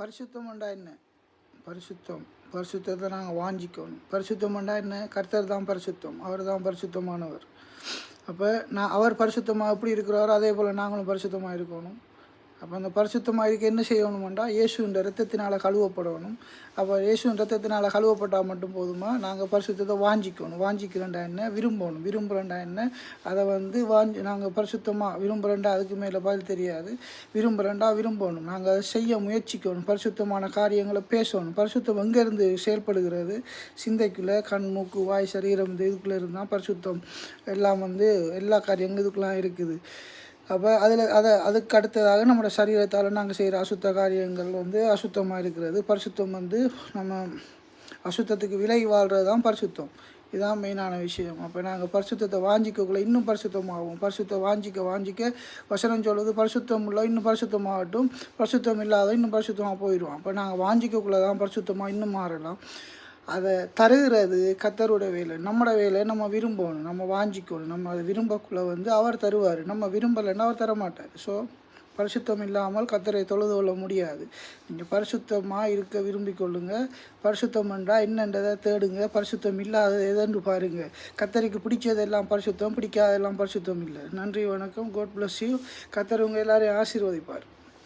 பரிசுத்தம்ண்டா என்ன? பரிசுத்தம். பரிசுத்தத்தை நாங்கள் வாஞ்சிக்கணும். பரிசுத்தம்ண்டா என்ன? கர்த்தர் தான் பரிசுத்தம். அவர் தான் பரிசுத்தமானவர். அப்போ நான் அவர் பரிசுத்தமாக எப்படி இருக்கிறாரோ அதே போல் நாங்களும் பரிசுத்தமாக இருக்கணும். அப்போ அந்த பரிசுத்தமாக இருக்க என்ன செய்யணுமெண்டா இயேசுவின் ரத்தத்தினால் கழுவப்படணும். அப்போ இயேசுவின் ரத்தத்தினால் கழுவப்பட்டால் மட்டும் போதுமா? நாங்கள் பரிசுத்தத்தை வாஞ்சிக்கணும். வாஞ்சிக்கிறேன்டா என்ன? விரும்பணும். விரும்புகிறேன்டா என்ன? அதை வந்து வாஞ்சி நாங்கள் பரிசுத்தமாக விரும்புகிறேன்டா அதுக்கு மேலே பதில் தெரியாது. விரும்புகிறேன்டா விரும்பணும். நாங்கள் அதை செய்ய முயற்சிக்கணும். பரிசுத்தமான காரியங்களை பேசணும். பரிசுத்தம் எங்கேருந்து செயல்படுகிறது? சிந்தைக்குள்ளே கண் மூக்கு வாய் சரீரம் இந்த இதுக்குள்ளே இருந்தால் பரிசுத்தம் எல்லாம் வந்து எல்லா காரியங்களும் இதுக்குலாம் இருக்குது. அப்போ அதில் அதை அதுக்கு அடுத்ததாக நம்மளோட சரீரத்தால் நாங்கள் செய்கிற அசுத்த காரியங்கள் வந்து அசுத்தமாக இருக்கிறது. பரிசுத்தம் வந்து நம்ம அசுத்தத்துக்கு விலகி வாழ்கிறது தான் பரிசுத்தம். இதுதான் மெயினான விஷயம். அப்போ நாங்கள் பரிசுத்தத்தை வாஞ்சிக்கக்குள்ள இன்னும் பரிசுத்தமாகும். பரிசுத்தை வாஞ்சிக்க வாஞ்சிக்க வசனம் சொல்வது பரிசுத்தம் உள்ள இன்னும் பரிசுத்தமாகட்டும். பரிசுத்தம் இல்லாத இன்னும் பரிசுத்தமாக போயிடுவோம் அப்போ நாங்கள் வாஞ்சிக்கக்குள்ளே தான் பரிசுத்தமாக இன்னும் மாறலாம். அதை தருகிறது கத்தரோட வேலை. நம்மளோட வேலை நம்ம விரும்பணும் நம்ம வாஞ்சிக்கணும். நம்ம அதை விரும்பக்குள்ளே வந்து அவர் தருவார். நம்ம விரும்பலைன்னா அவர் தரமாட்டார். ஸோ பரிசுத்தம் இல்லாமல் கத்தரை தொழுது கொள்ள முடியாது. நீங்கள் பரிசுத்தமாக இருக்க விரும்பிக் கொள்ளுங்கள் பரிசுத்தம் என்றால் என்னன்றதை தேடுங்க. பரிசுத்தம் இல்லாத எதென்று பாருங்கள் கத்தரிக்கு பிடிச்சதெல்லாம் பரிசுத்தம் பிடிக்காதெல்லாம் பரிசுத்தம் இல்லை. நன்றி வணக்கம். கோட் பிளஸ் யூ கத்தர் உங்கள் எல்லாரையும் ஆசீர்வதிப்பார்.